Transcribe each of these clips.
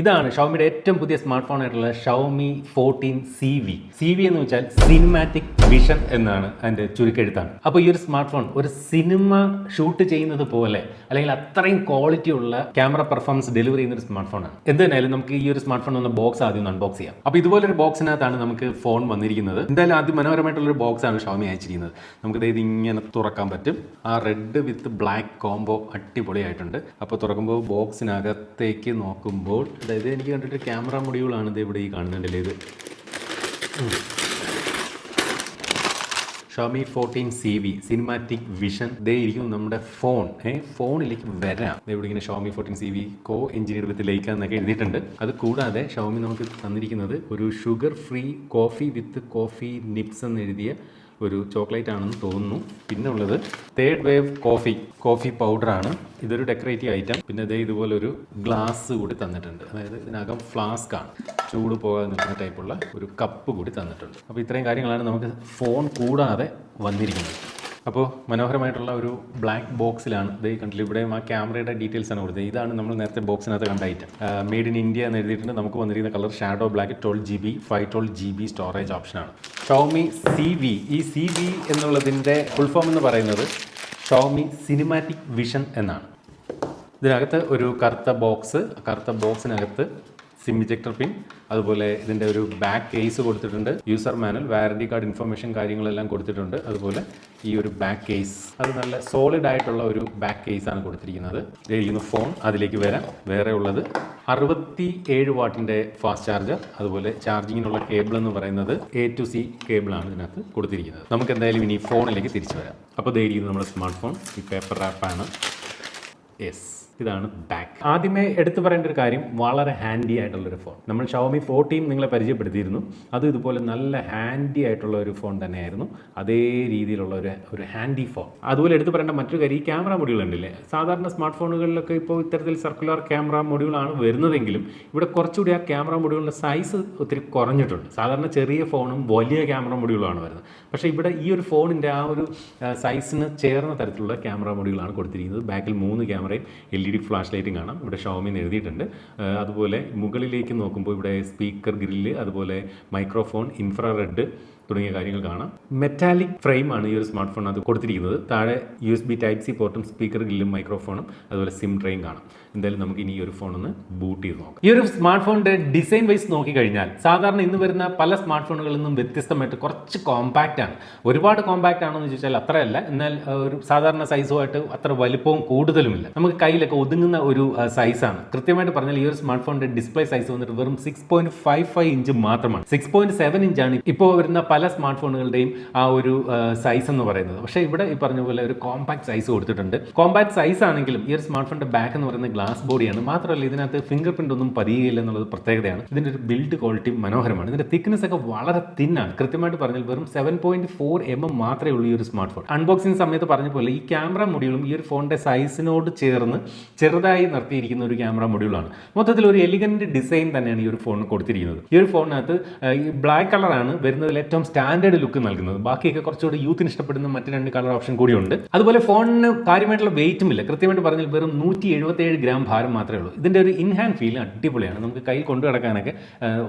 ഇതാണ് ഷൗമിയുടെ ഏറ്റവും പുതിയ സ്മാർട്ട് ഫോൺ ആയിട്ടുള്ള Xiaomi fourteen C V C V എന്ന് വെച്ചാൽ സിനിമാറ്റിക് വിഷൻ എന്നാണ് അതിന്റെ ചുരുക്കെഴുത്താണ്. അപ്പോൾ ഈ ഒരു സ്മാർട്ട് ഫോൺ ഒരു സിനിമ ഷൂട്ട് ചെയ്യുന്നത് പോലെ അല്ലെങ്കിൽ അത്രയും ക്വാളിറ്റി ഉള്ള ക്യാമറ പെർഫോമൻസ് ഡെലിവറി ചെയ്യുന്ന ഒരു സ്മാർട്ട് ഫോണാണ് എന്ത് തന്നെയായാലും നമുക്ക് ഈ ഒരു സ്മാർട്ട് ഫോൺ ഒന്ന് ബോക്സ് ആദ്യം ഒന്ന് അൺബോക്സ് ചെയ്യാം. അപ്പോൾ ഇതുപോലൊരു ബോക്സിനകത്താണ് നമുക്ക് ഫോൺ വന്നിരിക്കുന്നത്. എന്തായാലും ആദ്യം മനോഹരമായിട്ടുള്ള ഒരു ബോക്സാണ് ഷവമി അയച്ചിരിക്കുന്നത്. നമുക്ക് ഇത് ഇങ്ങനെ തുറക്കാൻ പറ്റും. ആ റെഡ് വിത്ത് ബ്ലാക്ക് കോംബോ അടിപൊളിയായിട്ടുണ്ട്. അപ്പോൾ തുറക്കുമ്പോൾ ബോക്സിനകത്തേക്ക് നോക്കുമ്പോൾ അതായത് എനിക്ക് കണ്ടിട്ട് ക്യാമറ മൊഡ്യൂളാണ് ഇത് ഇവിടെ ഈ കാണുന്നുണ്ടല്ലേ ഇത്. Xiaomi fourteen C V cinematic vision ദേ ഇരിക്കും നമ്മുടെ ഫോൺ ഏ ഫോണിലേക്ക് വരാം. ഇവിടെ ഇങ്ങനെ Xiaomi fourteen C V co engineer with Leica എന്നൊക്കെ എഴുതിയിട്ടുണ്ട്. അത് കൂടാതെ ഷോമി നമുക്ക് തന്നിരിക്കുന്നത് ഒരു sugar free coffee with coffee nibs എന്ന് എഴുതിയ ഒരു ചോക്ലേറ്റ് ആണെന്ന് തോന്നുന്നു. പിന്നെ ഉള്ളത് third wave coffee coffee powder ആണ്. ഇതൊരു ഡെക്കറേറ്റീവ് ഐറ്റം പിന്നെ ഇതേ ഇതുപോലെ ഒരു ഗ്ലാസ് കൂടി തന്നിട്ടുണ്ട്. അതായത് ഇതിനകം ഫ്ലാസ്ക് ആണ്. ചൂട് പോകാതെ നിൽക്കുന്ന ടൈപ്പുള്ള ഒരു കപ്പ് കൂടി തന്നിട്ടുണ്ട്. അപ്പോൾ ഇത്രയും കാര്യങ്ങളാണ് നമുക്ക് ഫോൺ കൂടാതെ വന്നിരിക്കുന്നത്. അപ്പോൾ മനോഹരമായിട്ടുള്ള ഒരു ബ്ലാക്ക് ബോക്സിലാണ് ഇത് കണ്ടില്ല ഇവിടെ ആ ക്യാമറയുടെ ഡീറ്റെയിൽസ് ആണ് കൊടുത്തത്. ഇതാണ് നമ്മൾ നേരത്തെ ബോക്സിനകത്ത് കണ്ട ഐറ്റം മെയ്ഡ് ഇൻ ഇന്ത്യ എന്ന് എഴുതിയിട്ടുണ്ട്. നമുക്ക് വന്നിരിക്കുന്ന colour shadow black twelve G B five twelve G B storage ഓപ്ഷനാണ് ഷോമി സി വി. ഈ സി വി എന്നുള്ളതിന്റെ ഫുൾഫോം എന്ന് പറയുന്നത് ഷോമി സിനിമാറ്റിക് വിഷൻ എന്നാണ്. ഇതിനകത്ത് ഒരു കറുത്ത ബോക്സ് കറുത്ത ബോക്സിനകത്ത് സിം ഇജക്ടർ പിൻ അതുപോലെ ഇതിന്റെ ഒരു ബാക്ക് കേസ് കൊടുത്തിട്ടുണ്ട്. User manual warranty card information കാര്യങ്ങളെല്ലാം കൊടുത്തിട്ടുണ്ട്. അതുപോലെ ഈ ഒരു ബാക്ക് കേസ് അത് നല്ല സോളിഡ് ആയിട്ടുള്ള ഒരു ബാക്ക് കേസ് ആണ് കൊടുത്തിരിക്കുന്നത്. ഇതിൽ ഫോൺ അതിലേക്ക് വരാം. വേറെ ഉള്ളത് അറുപത്തി ഏഴ് വാട്ടിന്റെ ഫാസ്റ്റ് ചാർജർ അതുപോലെ ചാർജിങ്ങിനുള്ള കേബിൾ എന്ന് പറയുന്നത് എ ടു സി കേബിൾ കേബിളാണ് ഇതിനകത്ത് കൊടുത്തിരിക്കുന്നത്. നമുക്ക് എന്തായാലും ഇനി ഫോണിലേക്ക് തിരിച്ചു വരാം. അപ്പോൾ ധൈര്യം നമ്മുടെ സ്മാർട്ട് ഫോൺ ഈ പേപ്പർ ആപ്പാണ് യെസ് ഇതാണ് ബാക്ക് ആദ്യമേ എടുത്തു പറയേണ്ട ഒരു കാര്യം വളരെ ഹാൻഡി ആയിട്ടുള്ളൊരു ഫോൺ നമ്മൾ ഷവമി ഫോർട്ടീൻ നിങ്ങളെ പരിചയപ്പെടുത്തിയിരുന്നു. അത് ഇതുപോലെ നല്ല ഹാൻഡി ആയിട്ടുള്ള ഒരു ഫോൺ തന്നെയായിരുന്നു. അതേ രീതിയിലുള്ള ഒരു ഒരു ഹാൻഡി ഫോൺ അതുപോലെ എടുത്തു പറയേണ്ട മറ്റൊരു കാര്യം ഈ ക്യാമറ മൊഡ്യൂൾ ഉണ്ടല്ലേ? സാധാരണ സ്മാർട്ട് ഫോണുകളിലൊക്കെ ഇപ്പോൾ ഇത്തരത്തിൽ സർക്കുലർ ക്യാമറ മൊഡ്യൂളാണ് വരുന്നതെങ്കിലും ഇവിടെ കുറച്ചുകൂടി ആ ക്യാമറ മൊഡ്യൂളിന്റെ സൈസ് ഒത്തിരി കുറഞ്ഞിട്ടുണ്ട്. സാധാരണ ചെറിയ ഫോണും വലിയ ക്യാമറ മൊഡ്യൂളാണ് വരുന്നത്. പക്ഷേ ഇവിടെ ഈ ഒരു ഫോണിന്റെ ആ ഒരു സൈസിന് ചേർന്ന തരത്തിലുള്ള ക്യാമറ മൊഡ്യൂളാണ് കൊടുത്തിരിക്കുന്നത്. ബാക്കിൽ മൂന്ന് ക്യാമറയും എൽ ഇ ഡി ഫ്ലാഷ് ലൈറ്റും കാണാം ഇവിടെ ഷോമിന്ന് എഴുതിയിട്ടുണ്ട് അതുപോലെ മുകളിലേക്ക് നോക്കുമ്പോൾ ഇവിടെ സ്പീക്കർ ഗ്രില്ല് അതുപോലെ മൈക്രോഫോൺ ഇൻഫ്രാറെഡ് തുടങ്ങിയ കാര്യങ്ങൾ കാണാം. മെറ്റാലിക് ഫ്രെയിമാണ് ഈ ഒരു സ്മാർട്ട് ഫോൺ അത് കൊടുത്തിരിക്കുന്നത്. താഴെ U S B type C പോർട്ടും speaker ഗ്രില്ലും മൈക്രോഫോണും അതുപോലെ സിം ട്രെയും കാണാം. എന്തായാലും നമുക്ക് ഇനി ഈ ഒരു ഫോൺ ഒന്ന് ബൂട്ട് ചെയ്ത് നോക്കാം. ഈ ഒരു സ്മാർട്ട് ഫോണിന്റെ ഡിസൈൻ വൈസ് നോക്കിക്കഴിഞ്ഞാൽ സാധാരണ ഇന്ന് വരുന്ന പല സ്മാർട്ട് ഫോണുകളിൽ നിന്നും വ്യത്യസ്തമായിട്ട് കുറച്ച് കോമ്പാക്റ്റ് ആണ്. ഒരുപാട് കോമ്പാക്റ്റ് ആണെന്ന് ചോദിച്ചാൽ അത്രയല്ല. എന്നാൽ ഒരു സാധാരണ സൈസുമായിട്ട് അത്ര വലുപ്പവും കൂടുതലുമില്ല. നമുക്ക് കയ്യിലൊക്കെ ഒതുങ്ങുന്ന ഒരു സൈസാണ് കൃത്യമായിട്ട് പറഞ്ഞാൽ ഈ ഒരു സ്മാർട്ട് ഫോണിന്റെ ഡിസ്പ്ലേ സൈസ് വന്നിട്ട് വെറും six point five five inch മാത്രമാണ്. സിക്സ് പോയിന്റ് സെവൻ ഇഞ്ചാണ് ഇപ്പോൾ വരുന്ന പല സ്മാർട്ട് ഫോണുകളുടെയും ആ ഒരു സൈസ് എന്ന് പറയുന്നത്. പക്ഷേ ഇവിടെ ഈ പറഞ്ഞ പോലെ ഒരു കോമ്പാക്ട് സൈസ് കൊടുത്തിട്ടുണ്ട്. കോമ്പാക്ട് സൈസ് ആണെങ്കിലും ഈ ഒരു സ്മാർട്ട് ഫോണിന്റെ ബാക്ക് എന്ന് പറയുന്നത് ഗ്ലാസ് ബോഡിയാണ് മാത്രമല്ല ഇതിനകത്ത് ഫിംഗർ പ്രിന്റ് ഒന്നും പതിയുകയില്ല എന്നുള്ളത് പ്രത്യേകതയാണ്. ഇതിന്റെ ഒരു ബിൽഡ് ക്വാളിറ്റി മനോഹരമാണ്. ഇതിന്റെ തിക്നെസ് ഒക്കെ വളരെ തിന്നാണ് കൃത്യമായിട്ട് പറഞ്ഞാൽ വെറും seven point four M M മാത്രമേ ഉള്ളൂ ഈ ഒരു സ്മാർട്ട് ഫോൺ അൺബോക്സിംഗ് സമയത്ത് പറഞ്ഞ പോലെ ഈ ക്യാമറ മൊഡ്യൂളും ഈ ഒരു ഫോണിന്റെ സൈസിനോട് ചേർന്ന് ചെറുതായി നിർത്തിയിരിക്കുന്ന ഒരു ക്യാമറ മൊഡ്യൂളാണ് മൊത്തത്തിൽ ഒരു എലിഗന്റ് ഡിസൈൻ തന്നെയാണ് ഈ ഒരു ഫോൺ കൊടുത്തിരിക്കുന്നത്. ഈ ഒരു ഫോണിനകത്ത് ഈ ബ്ലാക്ക് കളറാണ് വരുന്നതിൽ ഏറ്റവും സ്റ്റാൻഡേർഡ് ലുക്ക് നൽകുന്നത്. ബാക്കിയൊക്കെ കുറച്ചുകൂടി യൂത്തിന് ഇഷ്ടപ്പെടുന്ന മറ്റു രണ്ട് കളർ ഓപ്ഷൻ കൂടിയുണ്ട് അതുപോലെ ഫോണിന് കാര്യമായിട്ടുള്ള വെയിറ്റും ഇല്ല. കൃത്യമായിട്ട് പറഞ്ഞാൽ വെറും നൂറ്റി എഴുപത്തേഴ് ഗ്രാം ഭാരം മാത്രമേ ഉള്ളൂ. ഇതിന്റെ ഒരു ഇൻഹാൻഡ് ഫീൽ അടിപൊളിയാണ്. നമുക്ക് കൈ കൊണ്ടു നടക്കാനൊക്കെ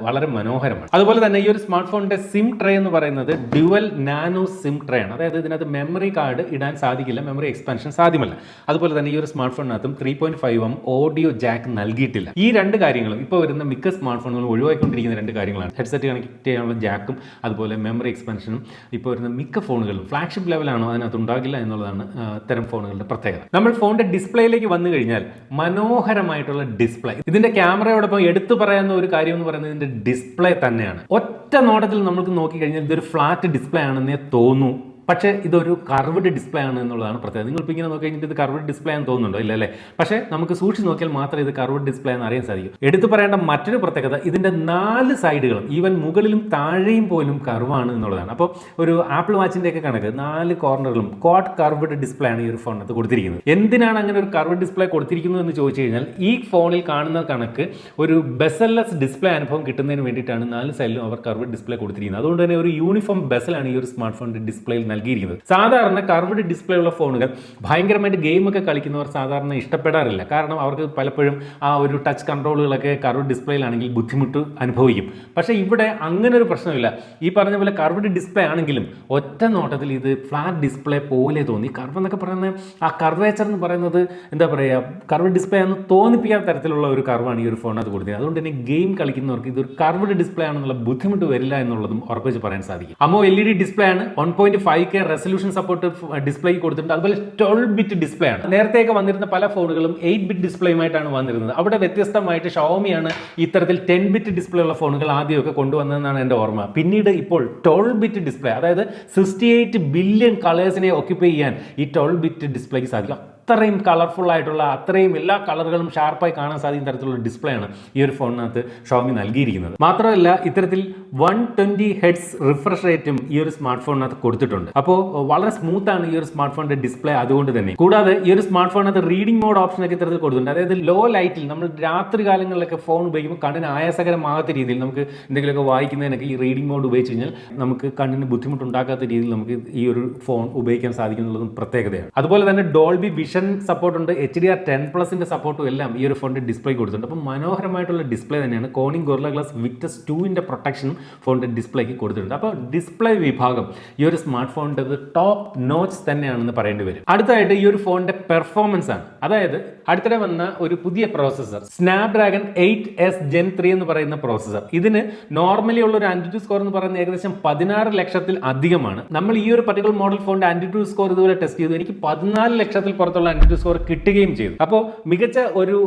വളരെ മനോഹരമാണ്. അതുപോലെ തന്നെ ഈ ഒരു സ്മാർട്ട് ഫോണിന്റെ സിം ട്രേ എന്ന് പറയുന്നത് ഡ്യുവൽ നാനോ സിം ട്രേ ആണ്. അതായത് ഇതിനകത്ത് മെമ്മറി കാർഡ് ഇടാൻ സാധിക്കില്ല മെമ്മറി എക്സ്പാൻഷൻ സാധ്യമല്ല. അതുപോലെ തന്നെ ഈ ഒരു smart ഫോണിനകത്തും three point five M audio jack നൽകിയിട്ടില്ല. ഈ രണ്ട് കാര്യങ്ങളും ഇപ്പോൾ വരുന്ന മിക്ക സ്മാർട്ട് ഫോണുകളും ഒഴിവാക്കിക്കൊണ്ടിരിക്കുന്ന രണ്ട് കാര്യങ്ങളാണ്. ഹെഡ്സെറ്റ് കണക്ട് ചെയ്യാനുള്ള ജാക്കും അതുപോലെ മെമ്മറി എക്സ്പെൻഷനും ഇപ്പോൾ വരുന്ന മിക്ക ഫോണുകളും ഫ്ലാഗ്ഷിപ്പ് ലെവലാണോ അതിനകത്ത് ഉണ്ടാകില്ല എന്നുള്ളതാണ് ഇത്തരം ഫോണുകളുടെ പ്രത്യേകത. നമ്മൾ ഫോണിന്റെ ഡിസ്പ്ലേയിലേക്ക് വന്നു കഴിഞ്ഞാൽ മനോഹരമായിട്ടുള്ള ഡിസ്പ്ലേ ഇതിന്റെ ക്യാമറയോടൊപ്പം എടുത്തു പറയുന്ന ഒരു കാര്യം എന്ന് പറയുന്നത് ഇതിന്റെ ഡിസ്പ്ലേ തന്നെയാണ്. ഒറ്റ നോട്ടത്തിൽ നമുക്ക് നോക്കിക്കഴിഞ്ഞാൽ ഇതൊരു ഫ്ലാറ്റ് ഡിസ്പ്ലേ ആണെന്നേ തോന്നൂ. പക്ഷേ ഇതൊരു കർവ്ഡ് ഡിസ്പ്ലേ ആണ് എന്നുള്ളതാണ് പ്രത്യേകത. നിങ്ങൾ ഇപ്പോൾ ഇങ്ങനെ നോക്കി കഴിഞ്ഞിട്ട് ഇത് കർവ്ഡ് ഡിസ്പ്ലേ ആണെന്ന് തോന്നുന്നുണ്ടോ? ഇല്ല അല്ലേ? പക്ഷേ നമുക്ക് സൂക്ഷിച്ച് നോക്കിയാൽ മാത്രമേ ഇത് കർവ്ഡ് ഡിസ്പ്ലേ എന്ന് അറിയാൻ സാധിക്കും. എടുത്തു പറയേണ്ട മറ്റൊരു പ്രത്യേകത ഇതിന്റെ നാല് സൈഡുകളും ഈവൻ മുകളിലും താഴെയും പോലും കർവാണ് എന്നുള്ളതാണ്. അപ്പോൾ ഒരു ആപ്പിൾ വാച്ചിന്റെയൊക്കെ കണക്ക് നാല് കോർണറിലും കോട്ട് കർവ്ഡ് ഡിസ്പ്ലേ ആണ് ഈ ഒരു ഫോണിനകത്ത് കൊടുത്തിരിക്കുന്നത്. എന്തിനാണ് അങ്ങനെ ഒരു കർവ്ഡ് ഡിസ്പ്ലേ കൊടുത്തിരിക്കുന്നത് എന്ന് ചോദിച്ചു കഴിഞ്ഞാൽ ഈ ഫോണിൽ കാണുന്ന കണക്ക് ഒരു ബെസൽലെസ് ഡിസ്പ്ലേ അനുഭവം കിട്ടുന്നതിന് വേണ്ടിയിട്ടാണ് നാല് സൈഡിലും അവർ കർവ്ഡ് ഡിസ്പ്ലേ കൊടുത്തിരിക്കുന്നത്. അതുകൊണ്ട് തന്നെ ഒരു യൂണിഫോം ബെസലാണ് ഈ ഒരു സ്മാർട്ട് ഫോണിന്റെ ഡിസ്പ്ലേയിൽ നൽകി നൽകിയിരിക്കുന്നത്. സാധാരണ കർവ്ഡ് ഡിസ്പ്ലേ ഉള്ള ഫോണുകൾ ഭയങ്കരമായിട്ട് ഗെയിമൊക്കെ കളിക്കുന്നവർ സാധാരണ ഇഷ്ടപ്പെടാറില്ല. കാരണം അവർക്ക് പലപ്പോഴും ആ ഒരു ടച്ച് കൺട്രോളുകളൊക്കെ കർവ്ഡ് ഡിസ്പ്ലേയിലാണെങ്കിൽ ബുദ്ധിമുട്ട് അനുഭവിക്കും. പക്ഷേ ഇവിടെ അങ്ങനെ ഒരു പ്രശ്നമില്ല. ഈ പറഞ്ഞ പോലെ കർവ്ഡ് ഡിസ്പ്ലേ ആണെങ്കിലും ഒറ്റ നോട്ടത്തിൽ ഇത് ഫ്ലാറ്റ് ഡിസ്പ്ലേ പോലെ തോന്നി. കർവ് എന്നൊക്കെ പറയുന്നത് ആ കർവേച്ചർ എന്ന് പറയുന്നത് എന്താ പറയുക കർവ് ഡിസ്പ്ലേ എന്ന് തോന്നിപ്പിക്കാത്ത തരത്തിലുള്ള ഒരു കർവാണ് ഈ ഒരു ഫോണിനകത്ത് കൊടുത്തത് അതുകൊണ്ട് തന്നെ ഗെയിം കളിക്കുന്നവർക്ക് ഇതൊരു കർവ്ഡ് ഡിസ്പ്ലേ ആണെന്നുള്ള ബുദ്ധിമുട്ട് വരില്ല എന്നുള്ളതും ഉറപ്പിച്ച് പറയാൻ സാധിക്കും. AMOLED display ആണ്. One point five K resolution support display കൊടുത്തിട്ടുണ്ട്. അതുപോലെ ട്വൽവ് ബിറ്റ് ഡിസ്പ്ലേ ആണ്. നേരത്തെയൊക്കെ വന്നിരുന്ന പല ഫോണുകളും എയ്റ്റ് ബിറ്റ് ഡിസ്പ്ലേയുമായിട്ടാണ് വന്നിരുന്നത്. അവിടെ വ്യത്യസ്തമായിട്ട് ഷവോമിയാണ് ഇത്തരത്തിൽ ടെൻ ബിറ്റ് ഡിസ്പ്ലേ ഉള്ള ഫോണുകൾ ആദ്യമൊക്കെ കൊണ്ടുവന്നതെന്നാണ് എന്റെ ഓർമ്മ. പിന്നീട് ഇപ്പോൾ ട്വൽവ് ബിറ്റ് ഡിസ്പ്ലേ അതായത് സിക്സ്റ്റി എയ്റ്റ് ബില്യൺ കളേഴ്സിനെ ഓക്യുപ്പൈ ചെയ്യാൻ ഈ ട്വൽവ് ബിറ്റ് ഡിസ്പ്ലേക്ക് സാധിക്കും. അത്രയും കളർഫുൾ ആയിട്ടുള്ള അത്രയും എല്ലാ കളറുകളും ഷാർപ്പായി കാണാൻ സാധിക്കുന്ന തരത്തിലുള്ള ഡിസ്പ്ലേ ആണ് ഈ ഒരു ഫോണിനകത്ത് ഷോമി നൽകിയിരിക്കുന്നത്. മാത്രമല്ല ഇത്തരത്തിൽ വൺ ട്വന്റി ഹെഡ്സ് റിഫ്രഷ് റേറ്റും ഈ ഒരു സ്മാർട്ട് ഫോണിനകത്ത് കൊടുത്തിട്ടുണ്ട്. അപ്പോൾ വളരെ സ്മൂത്ത് ആണ് ഈ ഒരു സ്മാർട്ട് ഫോണിന്റെ ഡിസ്പ്ലേ അതുകൊണ്ട് തന്നെ. കൂടാതെ ഈ ഒരു സ്മാർട്ട് ഫോണിനകത്ത് റീഡിംഗ് മോഡ് ഓപ്ഷൻ ഒക്കെ ഇത്തരത്തിൽ കൊടുത്തിട്ടുണ്ട്. അതായത് ലോ ലൈറ്റിൽ നമ്മൾ രാത്രി കാലങ്ങളിലൊക്കെ ഫോൺ ഉപയോഗിക്കുമ്പോൾ കണ്ണിന് ആയാസകരമാകാത്ത രീതിയിൽ നമുക്ക് എന്തെങ്കിലുമൊക്കെ വായിക്കുന്നതിനൊക്കെ ഈ റീഡിംഗ് മോഡ് ഉപയോഗിച്ച് കഴിഞ്ഞാൽ നമുക്ക് കണ്ണിന് ബുദ്ധിമുട്ടുണ്ടാക്കാത്ത രീതിയിൽ നമുക്ക് ഈ ഒരു ഫോൺ ഉപയോഗിക്കാൻ സാധിക്കും എന്നുള്ളതും പ്രത്യേകതയാണ്. അതുപോലെ തന്നെ ഡോൾബി വിഷൻ സപ്പോർട്ട് ഉണ്ട്. എച്ച് ഡി ആർ ടെൻ പ്ലസിന്റെ സപ്പോർട്ടും എല്ലാം ഈ ഒരു ഫോണിന്റെ ഡിസ്പ്ലേ കൊടുത്തിട്ടുണ്ട്. അപ്പോൾ മനോഹരമായിട്ടുള്ള ഡിസ്പ്ലേ തന്നെയാണ്. കോണിംഗ് ഗൊർല ഗ്ലാസ് വിക്ടസ് ടുവിന്റെ പ്രൊട്ടക്ഷനും ഫോണിന്റെ ഡിസ്പ്ലേക്ക് കൊടുത്തിട്ടുണ്ട്. അപ്പോൾ ഡിസ്പ്ലേ വിഭാഗം ഈ ഒരു സ്മാർട്ട് ഫോണിന്റെ ടോപ്പ് നോച്ച് തന്നെയാണെന്ന് പറയേണ്ടി വരും. അടുത്തതായിട്ട് ഈ ഒരു ഫോണിന്റെ പെർഫോമൻസ് ആണ്. അതായത് അടുത്തിടെ വന്ന ഒരു പുതിയ processor Snapdragon eight S gen three എന്ന് പറയുന്ന പ്രോസസ്സർ ഇതിന് നോർമലി ഉള്ള ഒരു ആന്റിറ്റ്യൂ സ്കോർ എന്ന് പറയുന്നത് ഏകദേശം പതിനാറ് ലക്ഷത്തിൽ അധികമാണ്. നമ്മൾ ഈ ഒരു പർട്ടിക്കുലർ മോഡൽ ഫോണിന്റെ ആന്റിറ്റ്യൂ സ്കോർ ഇതുപോലെ ടെസ്റ്റ് ചെയ്തു. എനിക്ക് പതിനാല് ലക്ഷത്തിൽ പുറത്തുള്ള ആന്റിറ്റ്യൂ സ്കോർ കിട്ടുകയും ചെയ്തു. അപ്പോൾ മികച്ച ഒരു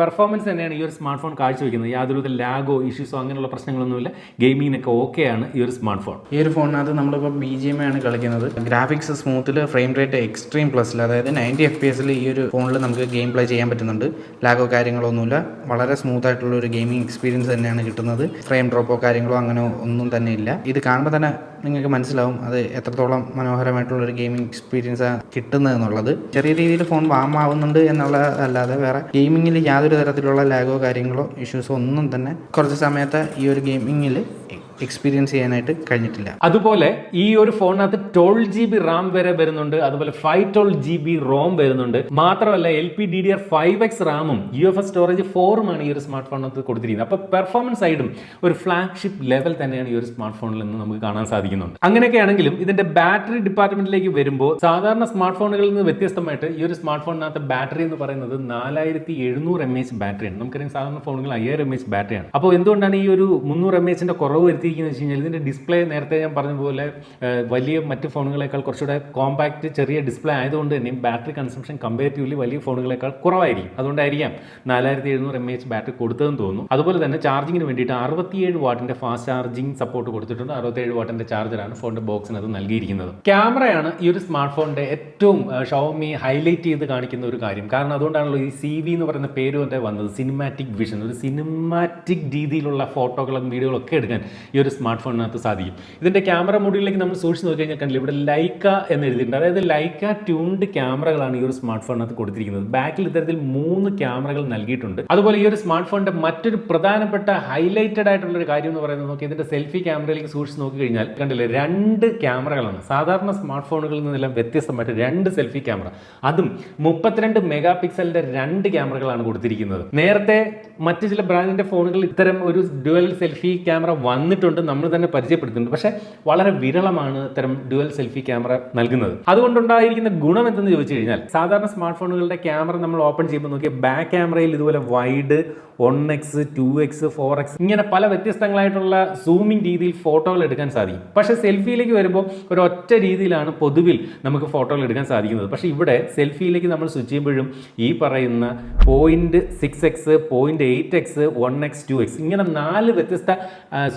പെർഫോമൻസ് തന്നെയാണ് ഈ ഒരു സ്മാർട്ട് ഫോൺ കാഴ്ചവെക്കുന്നത്. യാതൊരു ലാഗോ ഇഷ്യൂസോ അങ്ങനെയുള്ള പ്രശ്നങ്ങളൊന്നുമില്ല. ഗെയിമിങ്ങിനൊക്കെ ഓക്കെയാണ് ഈ ഒരു സ്മാർട്ട് ഫോൺ ഈ ഒരു ഫോണിനകത്ത് നമ്മളിപ്പോൾ ബി ജി എം ആണ് കളിക്കുന്നത്. ഗ്രാഫിക്സ് സ്മൂത്തിൽ ഫ്രെയിം റേറ്റ് എക്സ്ട്രീം പ്ലസ്സിൽ അതായത് നയന്റി എഫ് പി എസിൽ ഈ ഒരു ഫോണിൽ നമുക്ക് ഗെയിം പ്ലേ ചെയ്യാൻ പറ്റുന്നുണ്ട്. ലാഗോ കാര്യങ്ങളൊന്നുമില്ല. വളരെ സ്മൂത്ത് ആയിട്ടുള്ള ഒരു ഗെയിമിംഗ് എക്സ്പീരിയൻസ് തന്നെയാണ് കിട്ടുന്നത്. ഫ്രെയിം ഡ്രോപ്പോ കാര്യങ്ങളോ അങ്ങനെ ഒന്നും തന്നെ ഇല്ല. ഇത് കാണുമ്പോൾ തന്നെ നിങ്ങൾക്ക് മനസ്സിലാവും അത് എത്രത്തോളം മനോഹരമായിട്ടുള്ള ഒരു ഗെയിമിംഗ് എക്സ്പീരിയൻസ് കിട്ടുന്നത് എന്നുള്ളത് ചെറിയ രീതിയിൽ ഫോൺ വാം ആവുന്നുണ്ട് എന്നുള്ളതല്ലാതെ വേറെ ഗെയിമിങ്ങിൽ യാതൊരു തരത്തിലുള്ള ലാഗോ കാര്യങ്ങളോ ഇഷ്യൂസോ ഒന്നും തന്നെ കുറച്ച് സമയത്തെ ഈ ഒരു ഗെയിമിങ്ങിൽ എക്സ്പീരിയൻസ് ചെയ്യാനായിട്ട് കഴിഞ്ഞിട്ടില്ല. അതുപോലെ ഈ ഒരു ഫോണിനകത്ത് ട്വൽവ് ജി ബി റാം വരെ വരുന്നുണ്ട്. അതുപോലെ five twelve G B ROM വരുന്നുണ്ട്. മാത്രമല്ല L P D D R five X റാമും യു എഫ് എസ് സ്റ്റോറേജ് ഫോറുമാണ് ഈ ഒരു സ്മാർട്ട് ഫോണിനകത്ത് കൊടുത്തിരിക്കുന്നത്. അപ്പോൾ പെർഫോമൻസ് സൈഡും ഒരു ഫ്ലാഗ്ഷിപ്പ് ലെവൽ തന്നെയാണ് ഈ ഒരു സ്മാർട്ട് ഫോണിൽ നിന്ന് നമുക്ക് കാണാൻ സാധിക്കുന്നുണ്ട്. അങ്ങനെയൊക്കെയാണെങ്കിലും ഇതിന്റെ ബാറ്ററി ഡിപ്പാർട്ട്മെന്റിലേക്ക് വരുമ്പോൾ സാധാരണ സ്മാർട്ട് ഫോണുകളിൽ നിന്ന് വ്യത്യസ്തമായിട്ട് ഈ ഒരു സ്മാർട്ട് ഫോണിനകത്ത് ബാറ്ററി എന്ന് പറയുന്നത് നാലായിരത്തി എഴുന്നൂറ് എം എച്ച് ബാറ്ററിയാണ് നമുക്കറിയാം സാധാരണ ഫോണുകൾ അയ്യായിരം എം എച്ച് ബാറ്ററിയാണ് അപ്പോൾ എന്തുകൊണ്ടാണ് ഈ ഒരു മുന്നൂറ് എം എച്ചിന്റെ കുറവ് വരുത്തിയിരിക്കുന്നത് വെച്ച് കഴിഞ്ഞാൽ ഇതിന്റെ ഡിസ്പ്ലേ നേരത്തെ ഞാൻ പറഞ്ഞ പോലെ വലിയ മറ്റ് ഫോണുകളേക്കാൾ കുറച്ചുകൂടെ കോമ്പാക്റ്റ് ചെറിയ ഡിസ്പ്ലേ ആയതുകൊണ്ട് തന്നെ ബാറ്ററി കൺസംഷൻ കമ്പാരിറ്റീവ്ലി വലിയ ഫോണുകളേക്കാൾ കുറവായിരിക്കും. അതുകൊണ്ടായിരിക്കാം നാലായിരത്തി എഴുന്നൂറ് എം എച്ച് ബാറ്ററി കൊടുത്തതെന്ന് തോന്നുന്നു. അതുപോലെ തന്നെ ചാർജിങ്ങിന് വേണ്ടിയിട്ട് അറുപത്തിയേഴ് വാട്ടിന്റെ ഫാസ്റ്റ് ചാർജിങ് സപ്പോർട്ട് കൊടുത്തിട്ടുണ്ട്. അറുപത്തേഴ് വാട്ടിന്റെ ചാർജറാണ് ഫോണിന്റെ ബോക്സിനകത്ത് നൽകിയിരിക്കുന്നത്. ക്യാമറയാണ് ഈ ഒരു സ്മാർട്ട് ഫോണിന്റെ ഏറ്റവും ഷോമി ഹൈലൈറ്റ് ചെയ്ത് കാണിക്കുന്ന ഒരു കാര്യം. കാരണം അതുകൊണ്ടാണല്ലോ ഈ സി വി എന്ന് പറയുന്ന പേര് വന്നത് സിനിമാറ്റിക് വിഷൻ ഒരു സിനിമാറ്റിക് രീതിയിലുള്ള ഫോട്ടോകളും വീഡിയോകളൊക്കെ എടുക്കാൻ ഈ ഒരു സ്മാർട്ട് ഫോണിനകത്ത് സാധിക്കും. ഇതിന്റെ ക്യാമറ മോഡിലേക്ക് നമ്മൾ സൂക്ഷിച്ച് നോക്കി കഴിഞ്ഞാൽ കണ്ടില്ല ഇവിടെ ലൈക്ക എന്ന് എഴുതിയിട്ടുണ്ട്. അതായത് ലൈക്ക ട്യൂൺഡ് ക്യാമറകളാണ് ഈ ഒരു സ്മാർട്ട് ഫോണിനകത്ത് കൊടുത്തിരിക്കുന്നത്. ബാക്കിൽ ഇത്തരത്തിൽ മൂന്ന് ക്യാമറകൾ നൽകിയിട്ടുണ്ട്. അതുപോലെ ഈ ഒരു സ്മാർട്ട് ഫോണിന്റെ മറ്റൊരു പ്രധാനപ്പെട്ട ഹൈലൈറ്റഡ് ആയിട്ടുള്ള ഒരു കാര്യം എന്ന് പറയുന്നത് നോക്കി ഇതിന്റെ സെൽഫി ക്യാമറയിലേക്ക് സൂക്ഷിച്ച് നോക്കി കഴിഞ്ഞാൽ കണ്ടില്ലേ രണ്ട് ക്യാമറകളാണ്. സാധാരണ സ്മാർട്ട് ഫോണുകളിൽ നിന്നെല്ലാം വ്യത്യസ്തമായിട്ട് രണ്ട് സെൽഫി ക്യാമറ. അതും മുപ്പത്തിരണ്ട് മെഗാ പിക്സലിന്റെ രണ്ട് ക്യാമറകളാണ് കൊടുത്തിരിക്കുന്നത്. നേരത്തെ മറ്റു ചില ബ്രാൻഡിന്റെ ഫോണുകളിൽ ഇത്തരം ഒരു ഡ്യുവൽ സെൽഫി ക്യാമറ വന്നിട്ടുണ്ട് നമ്മൾ തന്നെ പരിചയപ്പെടുത്തുന്നുണ്ട് പക്ഷേ വളരെ വിരളമാണ് ഇത്തരം ഡ്യുവൽ സെൽഫി ക്യാമറ നൽകുന്നത്. അതുകൊണ്ടുണ്ടായിരിക്കുന്ന ഗുണം എന്തെന്ന് ചോദിച്ചു കഴിഞ്ഞാൽ സാധാരണ സ്മാർട്ട് ഫോണുകളുടെ ക്യാമറ നമ്മൾ ഓപ്പൺ ചെയ്യുമ്പോൾ നോക്കിയാൽ ബാക്ക് ക്യാമറയിൽ ഇതുപോലെ wide one X two X four X ഇങ്ങനെ പല വ്യത്യസ്തങ്ങളായിട്ടുള്ള സൂമിംഗ് രീതിയിൽ ഫോട്ടോകൾ എടുക്കാൻ സാധിക്കും. പക്ഷേ സെൽഫിയിലേക്ക് വരുമ്പോൾ ഒരു ഒറ്റ രീതിയിലാണ് പൊതുവിൽ നമുക്ക് ഫോട്ടോകൾ എടുക്കാൻ സാധിക്കുന്നത്. പക്ഷേ ഇവിടെ സെൽഫിയിലേക്ക് നമ്മൾ സ്വിച്ച് ചെയ്യുമ്പോഴും ഈ പറയുന്ന point six X point eight X one X two X ഇങ്ങനെ നാല് വ്യത്യസ്ത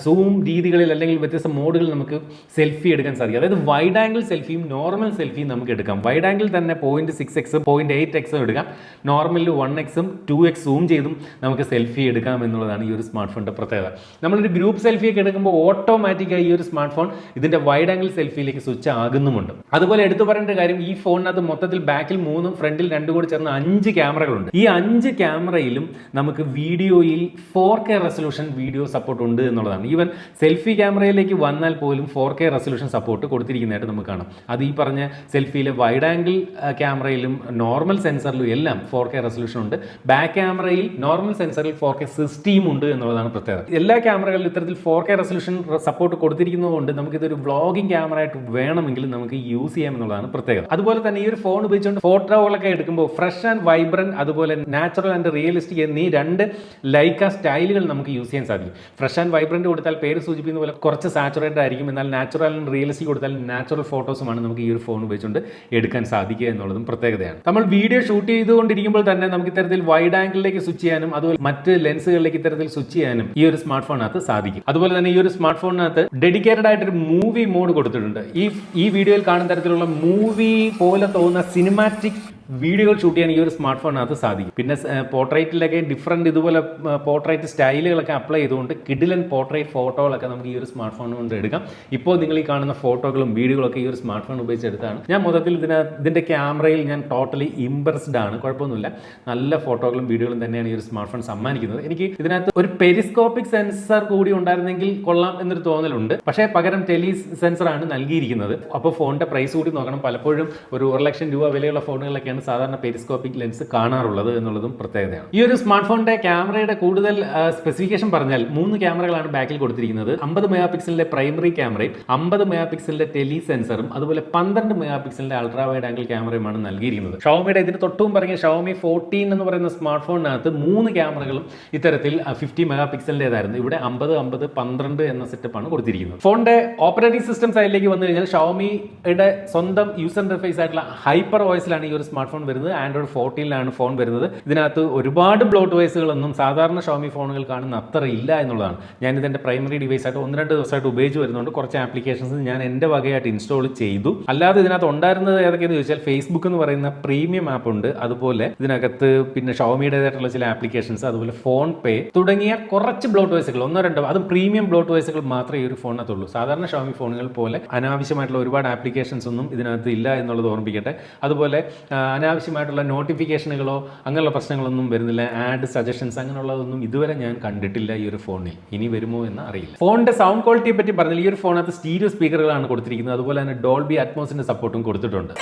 സൂം രീതികളിൽ അല്ലെങ്കിൽ വ്യത്യസ്ത മോഡുകളിൽ നമുക്ക് സെൽഫി എടുക്കാൻ സാധിക്കും. അതായത് വൈഡ് ആംഗിൾ സെൽഫിയും നോർമൽ സെൽഫിയും നമുക്ക് എടുക്കാം. വൈഡ് ആംഗിൾ തന്നെ point six X point eight എക്സും എടുക്കാം. നോർമലിൽ വൺ എക്സും ടു എക്സ് സൂം ചെയ്തും നമുക്ക് സെൽഫി എടുക്കാം എന്നുള്ളതാണ് ഈ ഒരു സ്മാർട്ട് ഫോണിന്റെ പ്രത്യേകത. നമ്മളൊരു ഗ്രൂപ്പ് സെൽഫിയൊക്കെ എടുക്കുമ്പോൾ ഓട്ടോമാറ്റിക്കായി ഈ ഒരു സ്മാർട്ട് ഫോൺ ഇതിന്റെ വൈഡ് ആംഗിൾ സെൽഫിയിലേക്ക് സ്വിച്ച് ആകുന്നുമുണ്ട്. അതുപോലെ എടുത്തു പറയേണ്ട കാര്യം ഈ ഫോണിനകത്ത് മൊത്തത്തിൽ ബാക്കിൽ മൂന്നും ഫ്രണ്ടിൽ രണ്ടും കൂടി ചേർന്ന് അഞ്ച് ക്യാമറകളുണ്ട് ഈ അഞ്ച് ക്യാമറയിലും നമുക്ക് വീഡിയോയിൽ four K resolution video support ഉണ്ട് എന്നുള്ളതാണ്. ഈവൻ സെൽഫി ക്യാമറയിലേക്ക് വന്നാൽ പോലും ഫോർ കെ റെസൊല്യൂഷൻ സപ്പോർട്ട് കൊടുത്തിരിക്കുന്നതായിട്ട് നമുക്ക് കാണാം. അത് ഈ പറഞ്ഞ സെൽഫിയിലെ വൈഡ് ആംഗിൾ ക്യാമറയിലും നോർമൽ സെൻസറിലും എല്ലാം ഫോർ കെ റെസൊല്യൂഷൻ ഉണ്ട്. ബാക്ക് ക്യാമറയിൽ നോർമൽ സെൻസറിൽ ഫോർ കെ സിസ്റ്റീം ഉണ്ട് എന്നുള്ളതാണ് പ്രത്യേകത. എല്ലാ ക്യാമറകളിലും ഇത്തരത്തിൽ ഫോർ കെ റെസൊല്യൂഷൻ സപ്പോർട്ട് കൊടുത്തിരിക്കുന്നതുകൊണ്ട് നമുക്കിതൊരു വ്ളോഗിംഗ് ക്യാമറ ആയിട്ട് വേണമെങ്കിൽ നമുക്ക് യൂസ് ചെയ്യാം എന്നുള്ളതാണ് പ്രത്യേകത. അതുപോലെ തന്നെ ഈ ഒരു ഫോൺ ഉപയോഗിച്ചുകൊണ്ട് ഫോട്ടോകളൊക്കെ എടുക്കുമ്പോൾ ഫ്രഷ് ആൻഡ് വൈബ്രന്റ് അതുപോലെ നാച്ചുറൽ ആൻഡ് റിയലിസ്റ്റിക് എന്നീ രണ്ട് ലൈക്ക സ്റ്റൈലുകൾ നമുക്ക് യൂസ് ചെയ്യാൻ സാധിക്കും. ഫ്രഷ് ആൻഡ് വൈബ്രന്റ് കൊടുത്താൽ പേര് സൂചിപ്പിക്കുന്ന പോലെ കുറച്ച് സാച്ചുറേറ്റഡ് ആയിരിക്കും. എന്നാൽ നാച്ചുറൽ ആൻഡ് റിയലിസ്റ്റിക് കൊടുത്താൽ നാച്ചുറൽ ഫോട്ടോസുമാണ് നമുക്ക് ഈ ഒരു ഫോൺ ഉപയോഗിച്ചുകൊണ്ട് എടുക്കാൻ സാധിക്കുക എന്നുള്ളതും പ്രത്യേകതയാണ്. നമ്മൾ വീഡിയോ ഷൂട്ട് ചെയ്തുകൊണ്ടിരിക്കുമ്പോൾ തന്നെ നമുക്ക് ഇത്തരത്തിൽ വൈഡ് ആംഗിളിലേക്ക് സ്വിച്ച് ചെയ്യാനും അതുപോലെ മറ്റ് ലെൻസുകളിലേക്ക് ഇത്തരത്തിൽ സ്വിച്ച് ചെയ്യാനും ഈ ഒരു സ്മാർട്ട് ഫോണിനകത്ത് സാധിക്കും. അതുപോലെ തന്നെ ഈ ഒരു സ്മാർട്ട് ഫോണിനകത്ത് ഡെഡിക്കേറ്റഡ് ആയിട്ടൊരു മൂവി മോഡ് കൊടുത്തിട്ടുണ്ട്. ഈ ഈ വീഡിയോയിൽ കാണുന്ന തരത്തിലുള്ള മൂവി പോലെ തോന്നുന്ന സിനിമാറ്റിക് വീഡിയോകൾ ഷൂട്ട് ചെയ്യാൻ ഈ ഒരു സ്മാർട്ട് ഫോണിനകത്ത് സാധിക്കും. പിന്നെ പോർട്രേറ്റിലൊക്കെ ഡിഫറെന്റ് ഇതുപോലെ പോർട്രേറ്റ് സ്റ്റൈലുകളൊക്കെ അപ്ലൈ ചെയ്തുകൊണ്ട് കിഡിലൻ പോർട്രേറ്റ് ഫോട്ടോകളൊക്കെ നമുക്ക് ഈ ഒരു സ്മാർട്ട് ഫോൺ കൊണ്ട് എടുക്കാം. ഇപ്പോൾ നിങ്ങൾ ഈ കാണുന്ന ഫോട്ടോകളും വീഡിയോകളൊക്കെ ഈ ഒരു സ്മാർട്ട് ഫോൺ ഉപയോഗിച്ചെടുത്താണ്. ഞാൻ മൊത്തത്തിൽ ഇതിന് ഇതിന്റെ ക്യാമറയിൽ ഞാൻ ടോട്ടലി ഇംപ്രസ്ഡ് ആണ്. കുഴപ്പമൊന്നുമില്ല. നല്ല ഫോട്ടോകളും വീഡിയോകളും തന്നെയാണ് ഈ ഒരു സ്മാർട്ട് ഫോൺ സമ്മാനിക്കുന്നത്. എനിക്ക് ഇതിനകത്ത് ഒരു പെരിസ്കോപ്പിക് സെൻസർ കൂടി ഉണ്ടായിരുന്നെങ്കിൽ കൊള്ളാം എന്നൊരു തോന്നലുണ്ട്. പക്ഷേ പകരം ടെലി സെൻസറാണ് നൽകിയിരിക്കുന്നത്. അപ്പോൾ ഫോണിന്റെ പ്രൈസ് കൂടി നോക്കണം. പലപ്പോഴും ഒരു ഒരു ലക്ഷം രൂപ വിലയുള്ള ഫോണുകളിലൊക്കെയാണ് സാധാരണ പെരിസ്കോപ്പിക് ലെൻസ് കാണാറുള്ളത് എന്നുള്ളതും പ്രത്യേകതയാണ്. ഈ ഒരു സ്മാർട്ട് ഫോണിന്റെ ക്യാമറയുടെ കൂടുതൽ സ്പെസിഫിക്കേഷൻ പറഞ്ഞാൽ മൂന്ന് ക്യാമറകളാണ് ബാക്കിൽ കൊടുത്തിരിക്കുന്നത്. അമ്പത് മെഗാ പിക്സലിന്റെ പ്രൈമറി ക്യാമറയും അമ്പത് മെഗാ പിക്സലിന്റെ ടെലി സെൻസറും അതുപോലെ പന്ത്രണ്ട് മെഗാ പിക്സലിന്റെ അൾട്രാ വൈഡ് ആംഗിൾ ക്യാമറയുമാണ് നൽകിയിരിക്കുന്നത്. ഷോമിയുടെ ഇതിന് തൊട്ടും പറഞ്ഞ ഷോമി ഫോർട്ടീൻ എന്ന് പറയുന്ന സ്മാർട്ട് ഫോണിനകത്ത് മൂന്ന് ക്യാമറകളും ഇത്തരത്തിൽ ഫിഫ്റ്റി മെഗാ പിക്സലിന്റെതായിരുന്നു ഇവിടെ അമ്പത് അമ്പത് പന്ത്രണ്ട് എന്ന സെറ്റപ്പാണ് കൊടുത്തിരിക്കുന്നത്. ഫോണിന്റെ ഓപ്പറേറ്റിംഗ് സിസ്റ്റം സൈഡിലേക്ക് വന്നു കഴിഞ്ഞാൽ ഷോമിയുടെ സ്വന്തം യൂസർ ഇന്റർഫേസ് ആയിട്ടുള്ള ഹൈപ്പർ വോയിസിലാണ് ഈ ഒരു സ്മാർട്ട് ഫോൺ വരുന്നത്. ആൻഡ്രോയിഡ് ഫോർട്ടീനിലാണ് ഫോൺ വരുന്നത്. ഇതിനകത്ത് ഒരുപാട് ബ്ലോട്ട് വൈസുകളൊന്നും സാധാരണ ഷോമി ഫോണുകൾ കാണുന്ന അത്ര ഇല്ല എന്നുള്ളതാണ്. ഞാൻ ഇതിന്റെ പ്രൈമറി ഡിവൈസ് ആയിട്ട് ഒന്ന് രണ്ട് ദിവസമായിട്ട് ഉപയോഗിച്ച് വരുന്നുണ്ട് കുറച്ച് ആപ്ലിക്കേഷൻസ് ഞാൻ എന്റെ വകയായിട്ട് ഇൻസ്റ്റാൾ ചെയ്തു. അല്ലാതെ ഇതിനകത്ത് ഉണ്ടായിരുന്നത് ഏതൊക്കെയെന്ന് ചോദിച്ചാൽ ഫേസ്ബുക്ക് എന്ന് പറയുന്ന പ്രീമിയം ആപ്പ് ഉണ്ട്. അതുപോലെ ഇതിനകത്ത് പിന്നെ ഷോമിയുടേതായിട്ടുള്ള ചില ആപ്ലിക്കേഷൻസ് അതുപോലെ ഫോൺ പേ തുടങ്ങിയ കുറച്ച് ബ്ലോട്ട് വൈസുകൾ ഒന്നോ രണ്ടോ അതും പ്രീമിയം ബ്ലോട്ട് വൈസുകൾ മാത്രമേ ഈ ഒരു ഫോണിനകത്തുള്ളൂ സാധാരണ ഷോമി ഫോണുകൾ പോലെ അനാവശ്യമായിട്ടുള്ള ഒരുപാട് ആപ്ലിക്കേഷൻസ് ഒന്നും ഇതിനകത്ത് ഇല്ല എന്നുള്ളത് ഓർമ്മിക്കട്ടെ അതുപോലെ അനാവശ്യമായിട്ടുള്ള നോട്ടിഫിക്കേഷനുകളോ അങ്ങനെയുള്ള പ്രശ്നങ്ങളൊന്നും വരുന്നില്ല. ആഡ് സജഷൻസ് അങ്ങനെയുള്ളതൊന്നും ഇതുവരെ ഞാൻ കണ്ടിട്ടില്ല ഈ ഒരു ഫോണിൽ ഇനി വരുമോ എന്ന് അറിയില്ല. ഫോണിന്റെ സൗണ്ട് ക്വാളിറ്റിയെ പറ്റി പറഞ്ഞാൽ ഈ ഒരു ഫോണിനകത്ത് സ്റ്റീരിയോ സ്പീക്കറുകളാണ് കൊടുത്തിരിക്കുന്നത്. അതുപോലെ തന്നെ ഡോൾബി അറ്റ്മോസിന്റെ സപ്പോർട്ടും കൊടുത്തിട്ടുണ്ട്.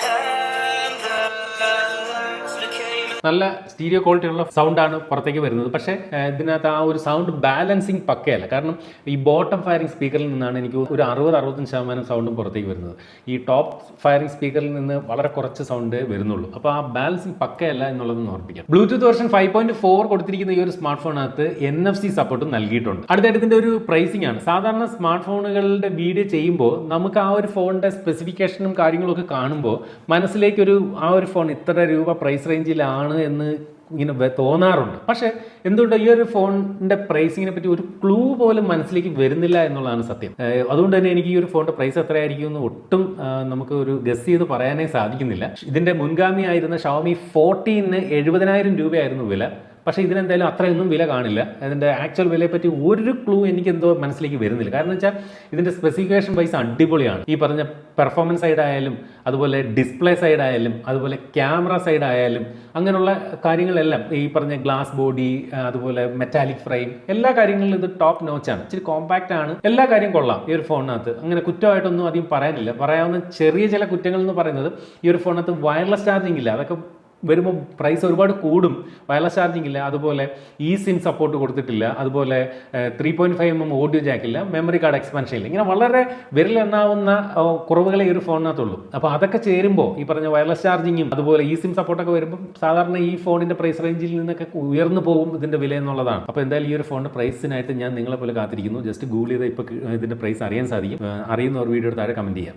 നല്ല സ്റ്റീരിയോ ക്വാളിറ്റി ഉള്ള സൗണ്ടാണ് പുറത്തേക്ക് വരുന്നത്. പക്ഷേ ഇതിനകത്ത് ആ ഒരു സൗണ്ട് ബാലൻസിങ് പക്കയല്ല. കാരണം ഈ ബോട്ടം ഫയറിംഗ് സ്പീക്കറിൽ നിന്നാണ് എനിക്ക് ഒരു അറുപത് അറുപത്തഞ്ച് ശതമാനം സൗണ്ടും പുറത്തേക്ക് വരുന്നത്. ഈ ടോപ്പ് ഫയറിംഗ് സ്പീക്കറിൽ നിന്ന് വളരെ കുറച്ച് സൗണ്ട് വരുന്നുള്ളൂ. അപ്പോൾ ആ ബാലൻസിങ് പക്കയല്ല എന്നുള്ളതെന്ന് ഓർപ്പിക്കാം Bluetooth version five point four കൊടുത്തിരിക്കുന്ന ഈ ഒരു സ്മാർട്ട് ഫോണിനകത്ത് എൻ എഫ് സി സപ്പോർട്ടും നൽകിയിട്ടുണ്ട്. അടുത്തായിട്ട് ഇതിന്റെ ഒരു പ്രൈസിംഗ് ആണ്. സാധാരണ സ്മാർട്ട് ഫോണുകളുടെ വീഡിയോ ചെയ്യുമ്പോൾ നമുക്ക് ആ ഒരു ഫോണിന്റെ സ്പെസിഫിക്കേഷനും കാര്യങ്ങളൊക്കെ കാണുമ്പോൾ മനസ്സിലേക്ക് ഒരു ആ ഒരു ഫോൺ ഇത്ര രൂപ പ്രൈസ് റേഞ്ചിലാണ് എന്ന് ഇങ്ങനെ തോന്നാറുണ്ട്. പക്ഷേ എന്തുകൊണ്ട് ഈ ഒരു ഫോണിന്റെ പ്രൈസിങ്ങിനെ പറ്റി ഒരു ക്ലൂ പോലും മനസ്സിലേക്ക് വരുന്നില്ല എന്നുള്ളതാണ് സത്യം. അതുകൊണ്ട് തന്നെ എനിക്ക് ഈ ഒരു ഫോണിന്റെ പ്രൈസ് എത്രയായിരിക്കും എന്ന് ഒട്ടും നമുക്ക് ഒരു ഗസ് ചെയ്ത് പറയാനേ സാധിക്കുന്നില്ല. ഇതിന്റെ മുൻഗാമിയായിരുന്ന ഷവമി ഫോർട്ടീന് എഴുപതിനായിരം രൂപയായിരുന്നു വില. പക്ഷേ ഇതിനെന്തായാലും അത്രയൊന്നും വില കാണില്ല. അതിന്റെ ആക്ച്വൽ വിലയെ പറ്റി ഒരു ക്ലൂ എനിക്ക് എന്തോ മനസ്സിലേക്ക് വരുന്നില്ല. കാരണം വെച്ചാൽ ഇതിന്റെ സ്പെസിഫിക്കേഷൻ വൈസ് അടിപൊളിയാണ്. ഈ പറഞ്ഞ പെർഫോമൻസ് സൈഡ് ആയാലും അതുപോലെ ഡിസ്പ്ലേ സൈഡ് ആയാലും അതുപോലെ ക്യാമറ സൈഡ് ആയാലും അങ്ങനെയുള്ള കാര്യങ്ങളെല്ലാം ഈ പറഞ്ഞ ഗ്ലാസ് ബോഡി അതുപോലെ മെറ്റാലിക് ഫ്രെയിം എല്ലാ കാര്യങ്ങളിലും ഇത് ടോപ്പ് നോച്ചാണ് ഇച്ചിരി കോമ്പാക്റ്റ് ആണ്. എല്ലാ കാര്യം കൊള്ളാം ഈ ഒരു ഫോണിനകത്ത് അങ്ങനെ കുറ്റമായിട്ടൊന്നും അധികം പറയാനില്ല. പറയാവുന്ന ചെറിയ ചില കുറ്റങ്ങൾ എന്ന് പറയുന്നത് ഈ ഒരു ഫോണിനകത്ത് വയർലെസ് ചാർജിങ് ഇല്ല. അതൊക്കെ വരുമ്പോൾ പ്രൈസ് ഒരുപാട് കൂടും. വയർലെസ് ചാർജിങ് ഇല്ല അതുപോലെ ഇ സിം സപ്പോർട്ട് കൊടുത്തിട്ടില്ല അതുപോലെ three point five M M audio ജാക്കില്ല memory card expansion ഇല്ല. ഇങ്ങനെ വളരെ വിരലെണ്ണാവുന്ന കുറവുകളെ ഈ ഒരു ഫോണിനകത്തുള്ളൂ. അപ്പോൾ അതൊക്കെ ചേരുമ്പോൾ ഈ പറഞ്ഞ വയർലെസ് ചാർജിങ്ങും അതുപോലെ ഇ സിം സപ്പോർട്ടൊക്കെ വരുമ്പോൾ സാധാരണ ഈ ഫോണിന്റെ പ്രൈസ് റേഞ്ചിൽ നിന്നൊക്കെ ഉയർന്നു പോകും ഇതിന്റെ വില എന്നുള്ളതാണ്. അപ്പോൾ എന്തായാലും ഈ ഒരു ഫോണിന്റെ പ്രൈസിനായിട്ട് ഞാൻ നിങ്ങളെ പോലെ കാത്തിരിക്കുന്നു. ജസ്റ്റ് ഗൂഗിൾ ചെയ്ത് ഇപ്പോൾ ഇതിന്റെ പ്രൈസ് അറിയാൻ സാധിക്കും. അറിയുന്നവർ വീഡിയോ താഴെ കമന്റ് ചെയ്യാം.